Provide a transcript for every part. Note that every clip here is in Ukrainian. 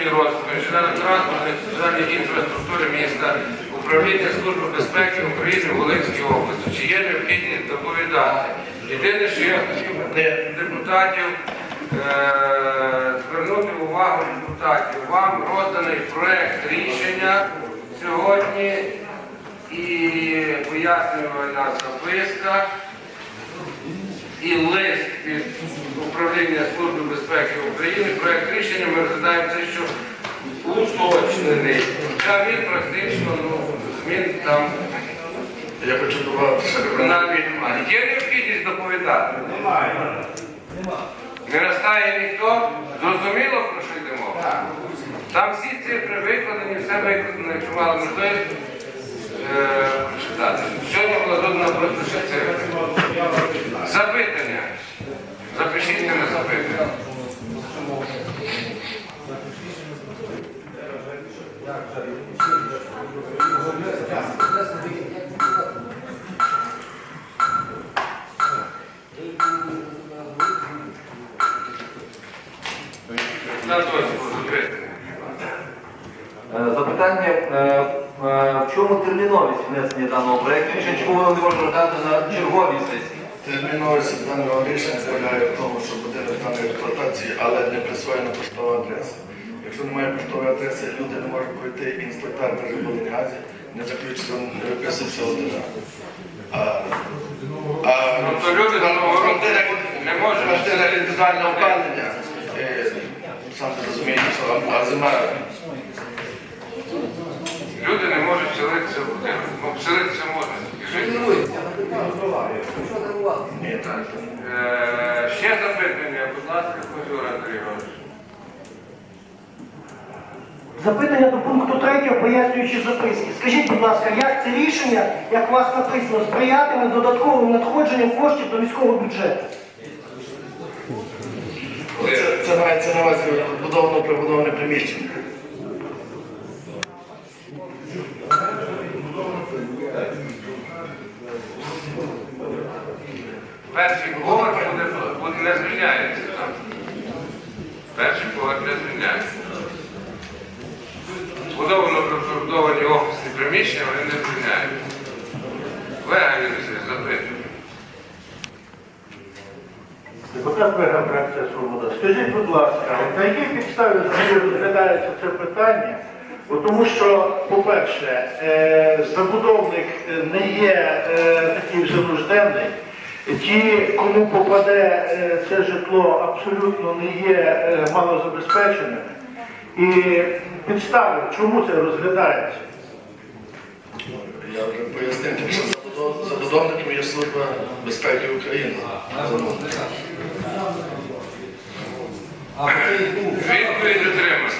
регіональної розвитку, інженерно транспортної та інфраструктури міста, управління Служби безпеки України в Волинській області. Чи є необхідність доповідати? Єдине, що я хотів депутатів е, звернути увагу депутатів. Вам розданий проект рішення сьогодні і пояснювальна записка і лист від управління Служби безпеки України рішення ми розглядаємо це, що уточнений. Та він практично ну, змін там Я хочу додати навіть немає. Є необхідність доповідати? Немає. Не настає ніхто? Зрозуміло, про що йде мова? Там всі цифри викладені, все викладено, якщо мали можливість е, прочитати. Сьогодні була додана просто ще цифри. Запитання. Запишіть на запитання. Запитання. Е, Запитання, е, е, в чому терміновість внесення даного проєкту рішення, чому воно не може розглянути на черговій сесії? терміновість даного рішення полягає в тому, що будинок в експлуатації, але не присвоєна поштова адреса. Якщо немає поштової адреси, люди не можуть пройти інспектор на Жиболингазі, не заключиться, не виписується один. А, а Ну, то люди року не можуть. Квартира індивідуальне опалення, розумієш, що а зима Люди не можуть вселитися в будинок. Ну, вселитися можна, жити. ні, так. Е, Ще запитання, будь ласка, Козюр Андрій Іванович. Запитання до пункту 3 пояснюючи записки. Скажіть, будь ласка, як це рішення, як у вас написано, сприятиме додатковим надходженням коштів до міського бюджету? Це, це мається на увазі будовано прибудоване приміщення. Перший поверх буде, не звільняється. так? Перший поверх не звільняється. Будовано прибудовані офісні приміщення, вони не звільняються. Олега Юрійович, запитання. Свобода. Скажіть, будь ласка, на якій підставі розглядається це питання? Бо тому що, по-перше, е, забудовник не є е, такий вже. Ті, кому попаде е, це житло, абсолютно не є малозабезпеченими. І підстави, чому це розглядається? Я вже пояснив, що забудов- забудовником є служба безпеки України. Відповідь отримати.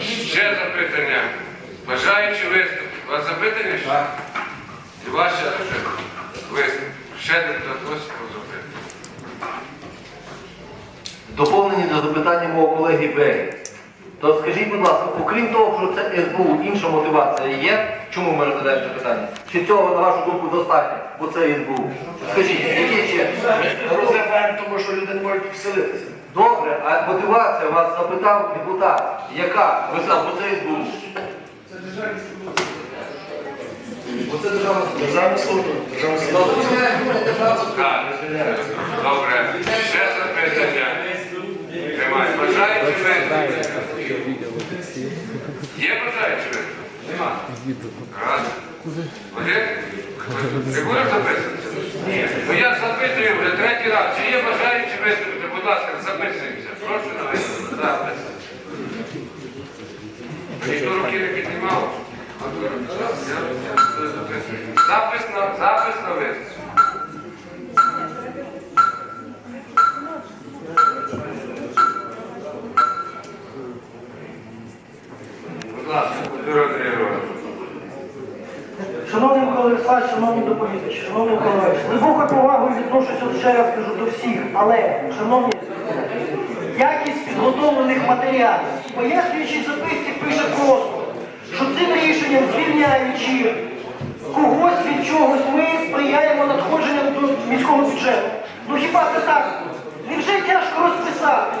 Ще запитання. Бажаючи виступ. У вас запитання ще? І ваше виступ. Ще депутат Осипов запитання. Доповнені до запитання мого колеги Бегі. То скажіть, будь ласка, окрім того, що це СБУ, інша мотивація є, чому ми розглядаємо це питання? Чи цього, на вашу думку, достатньо? Бо це СБУ. Скажіть, які ще? Розглядаємо, тому що люди не можуть вселитися. Добре, а мотивація вас запитав депутат. Яка? Ви сказали, бо це СБУ. Бо це державна служба. Державна служба, державна служба. державна служба. Так. Добре. Ще запитання. Немає. Бажаючи виступити? Є бажаючи виступити? Нема. Раз. Один? Ти будеш записуватися? Ні. Ну я запитую вже третій раз. Чи є бажаючі виступити? Будь ласка, записуємося. Прошу на виступ. Запис. Ніхто руки не піднімав? Запис на, запис на виступ. Будь ласка, Юрій Андрій Іванович. Шановний Микола шановні доповідачі, шановний Миколаївич, з глибокою повагою відношуся ще раз кажу до всіх, але, шановні, якість підготовлених матеріалів, пояснюючи записки, пише просто, що цим рішенням звільняючи когось від чогось, ми сприяємо надходженням до міського бюджету. Ну хіба це так? Невже тяжко розписати?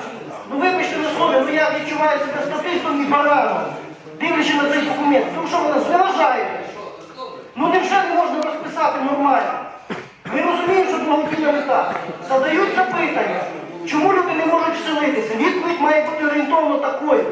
називає себе статистом і бараном, дивлячись на цей документ. Тому що вона зневажає. Ну невже не можна розписати нормально? Ми розуміємо, що благодійна мета. Задають запитання, чому люди не можуть вселитися? Відповідь має бути орієнтовно такою.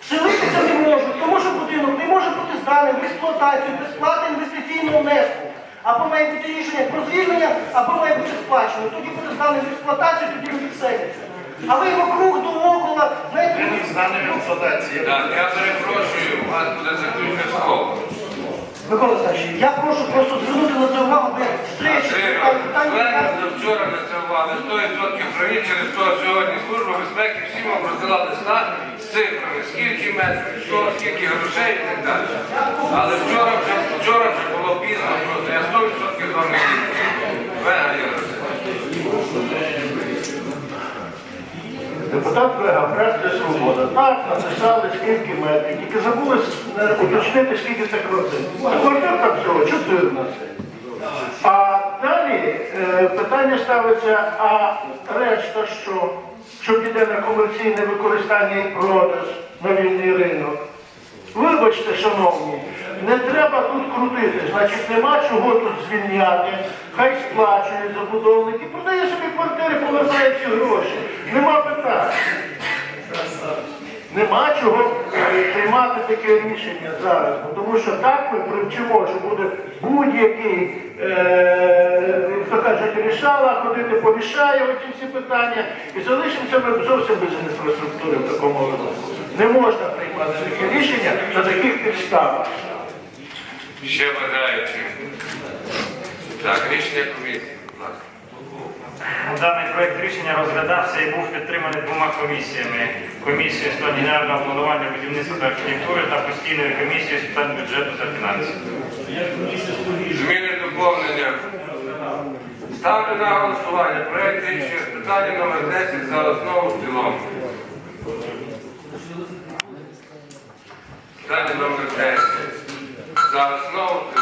Вселитися не можуть, тому що будинок не може бути зданий в експлуатацію без інвестиційного внеску. Або має бути рішення про звільнення, або має бути сплачено. Тоді буде зданий в експлуатацію, тоді люди вселяться. А ви вокруг до окола, знаєте, Він з нами в експлуатації. Так, я перепрошую, у вас буде заключне слово. Микола Савчик, я прошу просто звернути на це увагу, бо я Андрій, питання. вчора на це увагу. 100% праві через то сьогодні Служба безпеки всім вам роздала листа з цифрами, скільки метрів, що, скільки грошей і так далі. Але вчора вже, вчора вже було пізно, просто я 100% з вами. Вега Депутат Вега, фракція Свобода. Так, написали скільки метрів, тільки забули уточнити, скільки це квартир. Квартир там всього 14. А далі е, питання ставиться, а решта що? Що піде на комерційне використання і продаж на вільний ринок? Вибачте, шановні, не треба тут крутити, значить нема чого тут звільняти, хай сплачує забудовник квартири, повертає ці гроші. Нема питань. Нема чого приймати таке рішення зараз, тому що так ми привчимо, що буде будь-який, е, хто каже, рішала, ходити порішає оці всі питання, і залишимося ми зовсім без інфраструктури в такому випадку. Не можна приймати таке рішення на таких підставах. Ще бажаючи. Так, рішення комісії. Даний проект рішення розглядався і був підтриманий двома комісіями: комісією з питань генерального планування будівництва та архітектури та постійною комісією з питань бюджету та фінансів. Зміни доповнення. Ставлю на голосування проект рішення з питання номер 10 за основу в цілому. Питання номер 10. За основу.